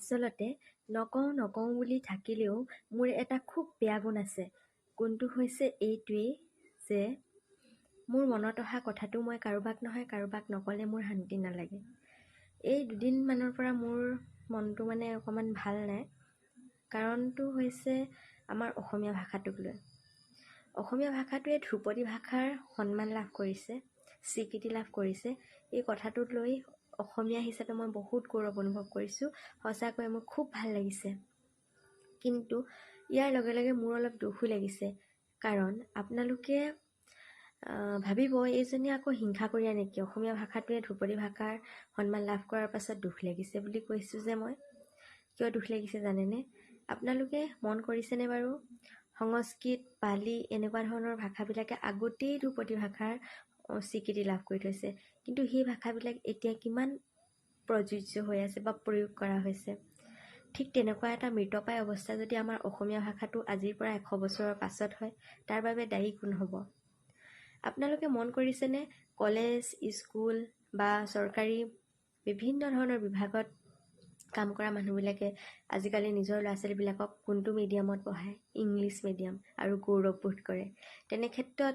আচলতে নকওঁ নকওঁ বুলি থাকিলেও মোৰ এটা খুব বেয়া গুণ আছে। গুণটো হৈছে এইটোৱেই যে মোৰ মনত অহা কথাটো মই কাৰোবাক নহয় কাৰোবাক নক'লে মোৰ শান্তি নালাগে। এই দুদিনমানৰ পৰা মোৰ মনটো মানে অকণমান ভাল নাই। কাৰণটো হৈছে আমাৰ অসমীয়া ভাষাটোক লৈ। অসমীয়া ভাষাটোৱে ধ্ৰুপদী ভাষাৰ সন্মান লাভ কৰিছে স্বীকৃতি লাভ কৰিছে। এই কথাটোক লৈ অসমীয়া হিচাপে মই বহুত গৌৰৱ অনুভৱ কৰিছোঁ। সঁচাকৈ মোৰ খুব ভাল লাগিছে। কিন্তু ইয়াৰ লগে লগে মোৰ অলপ দুখো লাগিছে। কাৰণ আপোনালোকে ভাবিব এইজনী আকৌ হিংসা কৰিয়া নেকি অসমীয়া ভাষাটোৱে ধ্ৰুপদী ভাষাৰ সন্মান লাভ কৰাৰ পাছত দুখ লাগিছে বুলি কৈছোঁ যে মই। কিয় দুখ লাগিছে জানেনে? আপোনালোকে মন কৰিছেনে বাৰু? সংস্কৃত পালি এনেকুৱা ধৰণৰ ভাষাবিলাকে আগতেই ধ্ৰুপদী ভাষাৰ স্বীকৃতি লাভ কৰি থৈছে। কিন্তু সেই ভাষাবিলাক এতিয়া কিমান প্ৰযোজ্য হৈ আছে বা প্ৰয়োগ কৰা হৈছে? ঠিক তেনেকুৱা এটা মৃতপাই অৱস্থা যদি আমাৰ অসমীয়া ভাষাটো আজিৰ পৰা এশ বছৰৰ পাছত হয় তাৰ বাবে দায়ী কোন হ'ব? আপোনালোকে মন কৰিছেনে কলেজ স্কুল বা চৰকাৰী বিভিন্ন ধৰণৰ বিভাগত কাম কৰা মানুহবিলাকে আজিকালি নিজৰ ল'ৰা ছোৱালীবিলাকক কোনটো মিডিয়ামত পঢ়ায়? ইংলিছ মিডিয়াম আৰু গৌৰৱবোধ কৰে। তেনে ক্ষেত্ৰত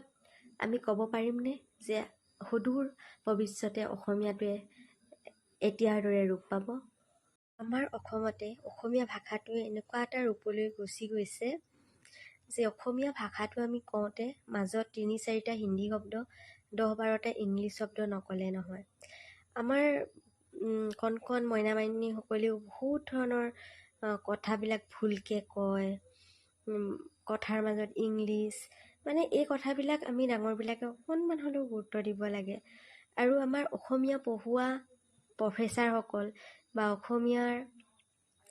আমি ক'ব পাৰিমনে যে সুদূৰ ভৱিষ্যতে অসমীয়াটোৱে এতিয়াৰ দৰে ৰূপ পাব? আমাৰ অসমতে অসমীয়া ভাষাটোৱে এনেকুৱা এটা ৰূপলৈ গুচি গৈছে যে অসমীয়া ভাষাটো আমি কওঁতে মাজত তিনি চাৰিটা হিন্দী শব্দ দহ বাৰটা ইংলিছ শব্দ নক'লে নহয়। আমাৰ কণ কণ মইনা মাইনীসকলেও বহুত ধৰণৰ কথাবিলাক ভুলকৈ কয়। কথাৰ মাজত ইংলিছ মানে এই কথাবিলাক আমি ডাঙৰবিলাকে অকণমান হ'লেও গুৰুত্ব দিব লাগে। আৰু আমাৰ অসমীয়া পঢ়োৱা প্ৰফেচাৰসকল বা অসমীয়াৰ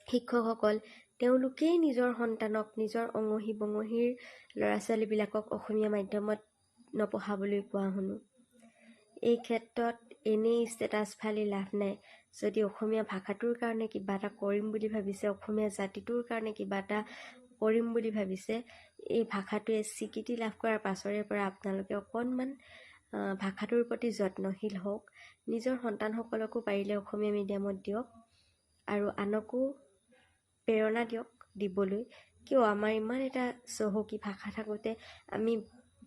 শিক্ষকসকল তেওঁলোকেই নিজৰ সন্তানক নিজৰ অঙহী বঙহীৰ ল'ৰা ছোৱালীবিলাকক অসমীয়া মাধ্যমত নপঢ়াবলৈ কোৱা শুনো। এই ক্ষেত্ৰত এনেই ষ্টেটাছ ফালি লাভ নাই। যদি অসমীয়া ভাষাটোৰ কাৰণে কিবা এটা কৰিম বুলি ভাবিছে অসমীয়া জাতিটোৰ কাৰণে কিবা এটা কৰিম বুলি ভাবিছে এই ভাষাটোৱে স্বীকৃতি লাভ কৰাৰ পাছৰে পৰা আপোনালোকে অকণমান ভাষাটোৰ প্ৰতি যত্নশীল হওক। নিজৰ সন্তানসকলকো পাৰিলে অসমীয়া মিডিয়ামত দিয়ক আৰু আনকো প্ৰেৰণা দিয়ক দিবলৈ। কিয়? আমাৰ ইমান এটা চহকী ভাষা থাকোঁতে আমি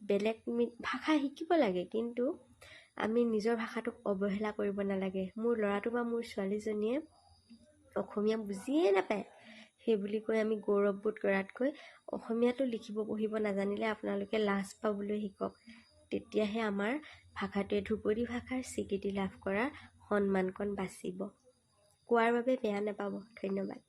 বেলেগ ভাষা শিকিব লাগে কিন্তু আমি নিজৰ ভাষাটোক অৱহেলা কৰিব নালাগে। মোৰ ল'ৰাটো বা মোৰ ছোৱালীজনীয়ে অসমীয়া বুজিয়ে নাপায়। সেই বুলি কৈ আমি গৌৰৱবোধ কৰাতকৈ অসমীয়াটো লিখিব পঢ়িব নাজানিলে আপোনালোকে লাজ পাবলৈ শিকক। তেতিয়াহে আমাৰ ভাষাটোৱে ধ্ৰুপদী ভাষাৰ স্বীকৃতি লাভ কৰাৰ সন্মানকণ বাচিব। কোৱাৰ বাবে বেয়া নাপাব। ধন্যবাদ।